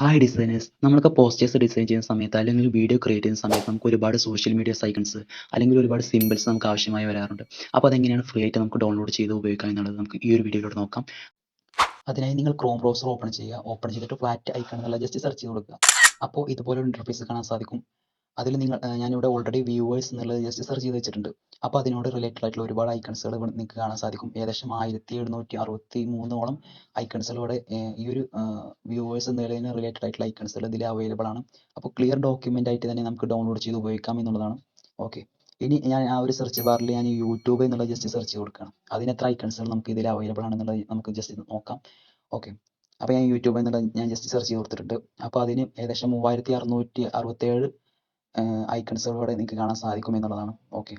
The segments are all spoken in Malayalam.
ഹായ് ഡിസൈനേഴ്സ് നമ്മളൊക്കെ പോസ്റ്റേഴ്സ് ഡിസൈൻ ചെയ്യുന്ന സമയത്ത് അല്ലെങ്കിൽ വീഡിയോ ക്രിയേറ്റ് ചെയ്യുന്ന സമയത്ത് നമുക്ക് ഒരുപാട് സോഷ്യൽ മീഡിയ സൈക്കൺസ് അല്ലെങ്കിൽ ഒരുപാട് സിമ്പിൾസ് നമുക്ക് ആവശ്യമായി വരാറുണ്ട്. അപ്പോൾ അതെങ്ങനെയാണ് ഫ്രീ ആയിട്ട് നമുക്ക് ഡൗൺലോഡ് ചെയ്ത് ഉപയോഗിക്കാം എന്നുള്ളത് നമുക്ക് ഈ ഒരു വീഡിയോയിലൂടെ നോക്കാം. അതിനായി നിങ്ങൾ ക്രോം ബ്രൗസർ ഓപ്പൺ ചെയ്യുക. ഓപ്പൺ ചെയ്തിട്ട് ഫ്ലാറ്റ് ഐക്കൺ എന്നുള്ള ജസ്റ്റ് സെർച്ച് ചെയ്ത് കൊടുക്കുക. അപ്പോൾ ഇതുപോലെ ഇന്റർഫേസ് കാണാൻ സാധിക്കും. അതിൽ നിങ്ങൾ ഞാനിവിടെ ഓൾറെഡി വ്യൂവേഴ്സ് എന്നുള്ളത് ജസ്റ്റ് സെർച്ച് ചെയ്ത് വെച്ചിട്ടുണ്ട്. അപ്പോൾ അതിനോട് റിലേറ്റഡ് ആയിട്ടുള്ള ഒരുപാട് ഐക്കൺസുകൾ ഇവിടെ നിങ്ങൾക്ക് കാണാൻ സാധിക്കും. ഏകദേശം ആയിരത്തി എഴുന്നൂറ്റി അറുപത്തി മൂന്നോളം ഐക്കൺസുകൾ ഇവിടെ ഈ ഒരു വ്യൂവേഴ്സ് എന്നുള്ളതിന് റിലേറ്റഡ് ആയിട്ടുള്ള ഐക്കൺസുകൾ ഇതിൽ അവൈലബിൾ ആണ്. അപ്പോൾ ക്ലിയർ ഡോക്യുമെന്റ് ആയിട്ട് തന്നെ നമുക്ക് ഡൗൺലോഡ് ചെയ്ത് ഉപയോഗിക്കാം എന്നുള്ളതാണ്. ഓക്കെ ഇനി ഞാൻ ആ ഒരു സെർച്ച് ബാറിൽ ഞാൻ യൂട്യൂബ് എന്നുള്ള ജസ്റ്റ് സെർച്ച് ചെയ്ത് കൊടുക്കണം അതിന് എത്ര ഐക്കൺസുകൾ നമുക്ക് ഇതിൽ അവൈലബിൾ ആണെന്നുള്ളത് നമുക്ക് ജസ്റ്റ് നോക്കാം. ഓക്കെ അപ്പോൾ ഞാൻ യൂട്യൂബ് എന്നുള്ളത് ഞാൻ ജസ്റ്റ് സെർച്ച് ചെയ്ത് കൊടുത്തിട്ടുണ്ട്. അപ്പോൾ അതിന് ഏകദേശം മൂവായിരത്തി അറുന്നൂറ്റി അറുപത്തേഴ് ഐക്കൺസുകൾ ഇവിടെ നിങ്ങൾക്ക് കാണാൻ സാധിക്കും എന്നുള്ളതാണ്. ഓക്കെ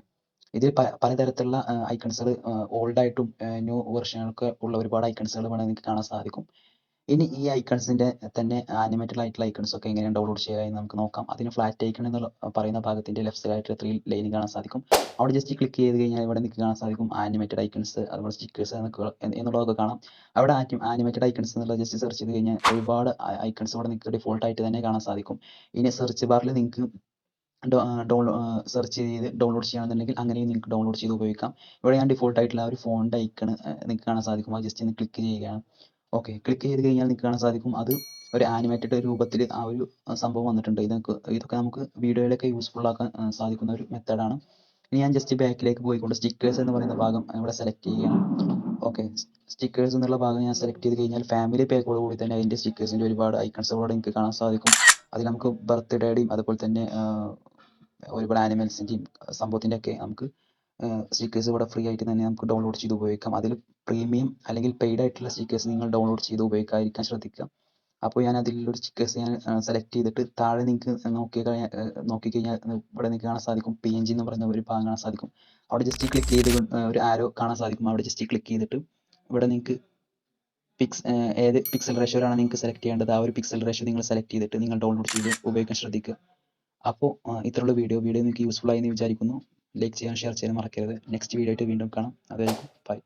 ഇതിൽ പ പലതരത്തിലുള്ള ഐക്കൺസുകൾ ഓൾഡ് ആയിട്ടും ന്യൂ വെർഷനുകൾക്ക് ഉള്ള ഒരുപാട് ഐക്കൺസുകൾ ഇവിടെ നിങ്ങൾക്ക് കാണാൻ സാധിക്കും. ഇനി ഈ ഐക്കൺസിന്റെ തന്നെ ആനിമേറ്റഡ് ആയിട്ടുള്ള ഐക്കൺസ് ഒക്കെ എങ്ങനെയാണ് ഡൗൺലോഡ് ചെയ്യുക എന്ന് നമുക്ക് നോക്കാം. അതിന് ഫ്ലാറ്റ് ഐക്കൺ എന്ന് പറയുന്ന ഭാഗത്തിന്റെ ലെഫ്റ്റ് സൈഡായിട്ട് ത്രീ ലൈൻ കാണാൻ സാധിക്കും. അവിടെ ജസ്റ്റ് ക്ലിക്ക് ചെയ്ത് കഴിഞ്ഞാൽ ഇവിടെ നിങ്ങൾക്ക് കാണാൻ സാധിക്കും ആനിമേറ്റഡ് ഐക്കൺസ് അതുപോലെ സ്റ്റിക്കേഴ്സ് എന്നുള്ളതൊക്കെ കാണാം. അവിടെ ആനിമേറ്റഡ് ഐക്കൺസ് എന്നുള്ളത് ജസ്റ്റ് സെർച്ച് ചെയ്ത് കഴിഞ്ഞാൽ ഒരുപാട് ഐക്കൺസ് ഇവിടെ നിങ്ങൾക്ക് ഡിഫോൾട്ട് ആയിട്ട് തന്നെ കാണാൻ സാധിക്കും. ഇനി സെർച്ച് ബാറിൽ നിങ്ങൾക്ക് സെർച്ച് ചെയ്ത് ഡൗൺലോഡ് ചെയ്യുകയാണെന്നുണ്ടെങ്കിൽ അങ്ങനെയും നിങ്ങൾക്ക് ഡൗൺലോഡ് ചെയ്ത് ഉപയോഗിക്കാം. ഇവിടെ ഞാൻ ഡിഫോൾട്ട് ആയിട്ടുള്ള ആ ഒരു ഫോണിന്റെ ഐക്കൺ നിങ്ങൾക്ക് കാണാൻ സാധിക്കും. അത് ജസ്റ്റ് ഒന്ന് ക്ലിക്ക് ചെയ്യുകയാണ്. ഓക്കെ ക്ലിക്ക് ചെയ്ത് കഴിഞ്ഞാൽ നിങ്ങൾക്ക് കാണാൻ സാധിക്കും. അത് ഒരു ആനിമേറ്റഡ് രൂപത്തിൽ ആ ഒരു സംഭവം വന്നിട്ടുണ്ട്. ഇതൊക്കെ ഇതൊക്കെ നമുക്ക് വീഡിയോയിലൊക്കെ യൂസ്ഫുൾ ആക്കാൻ സാധിക്കുന്ന ഒരു മെത്തേഡാണ് ഇനി ഞാൻ ജസ്റ്റ് ബാക്കിലേക്ക് പോയിക്കൊണ്ട് സ്റ്റിക്കേഴ്സ് എന്ന് പറയുന്ന ഭാഗം ഇവിടെ സെലക്ട് ചെയ്യുകയാണ്. ഓക്കെ സ്റ്റിക്കേഴ്സ് എന്നുള്ള ഭാഗം ഞാൻ സെലക്ട് ചെയ്ത് കഴിഞ്ഞാൽ ഫാമിലി പാക്കോട് കൂടി തന്നെ അതിന്റെ സ്റ്റിക്കേഴ്സിന്റെ ഒരുപാട് ഐക്കൺസ് ഇവിടെ നിങ്ങൾക്ക് കാണാൻ സാധിക്കും. അതിൽ നമുക്ക് ബർത്ത്ഡേയുടെയും അതുപോലെ തന്നെ ഒരുപാട് ആനിമൽസിന്റെയും സംഭവത്തിന്റെ ഒക്കെ നമുക്ക് സ്റ്റിക്കേഴ്സ് ഇവിടെ ഫ്രീ ആയിട്ട് തന്നെ നമുക്ക് ഡൗൺലോഡ് ചെയ്ത് ഉപയോഗിക്കാം. അതിൽ പ്രീമിയം അല്ലെങ്കിൽ പെയ്ഡ് ആയിട്ടുള്ള സ്റ്റിക്കേഴ്സ് നിങ്ങൾ ഡൗൺലോഡ് ചെയ്ത് ഉപയോഗിക്കാതിരിക്കാൻ ശ്രദ്ധിക്കുക. അപ്പോൾ ഞാൻ അതിലൊരു സ്റ്റിക്കേഴ്സ് ഞാൻ സെലക്ട് ചെയ്തിട്ട് താഴെ നിങ്ങൾക്ക് നോക്കി കഴിഞ്ഞാൽ നോക്കി കഴിഞ്ഞാൽ ഇവിടെ നിങ്ങൾക്ക് കാണാൻ സാധിക്കും. പി എൻ ജി എന്ന് പറയുന്ന ഒരു ഭാഗം കാണാൻ സാധിക്കും. അവിടെ ജസ്റ്റ് ക്ലിക്ക് ചെയ്ത് ഒരു ആരോ കാണാൻ സാധിക്കും. അവിടെ ജസ്റ്റ് ക്ലിക്ക് ചെയ്തിട്ട് ഇവിടെ നിങ്ങൾക്ക് പിക്സ് ഏത് പിക്സൽ റേഷ്യോയിലാണ് നിങ്ങൾക്ക് സെലക്ട് ചെയ്യേണ്ടത്? ആ ഒരു പിക്സൽ റേഷ്യോ നിങ്ങൾ സെലക്ട് ചെയ്തിട്ട് നിങ്ങൾ ഡൗൺലോഡ് ചെയ്ത് ഉപയോഗിക്കാൻ ശ്രദ്ധിക്കുക. അപ്പോൾ ഇത്രയുള്ള വീഡിയോ വീഡിയോ നിങ്ങൾക്ക് യൂസ്ഫുൾ ആയി എന്ന് വിചാരിക്കുന്നു. ലൈക്ക് ചെയ്യാൻ ഷെയർ ചെയ്യാൻ മറക്കരുത്. നെക്സ്റ്റ് വീഡിയോ ആയിട്ട് വീണ്ടും കാണാം. അതായിരിക്കും ബൈ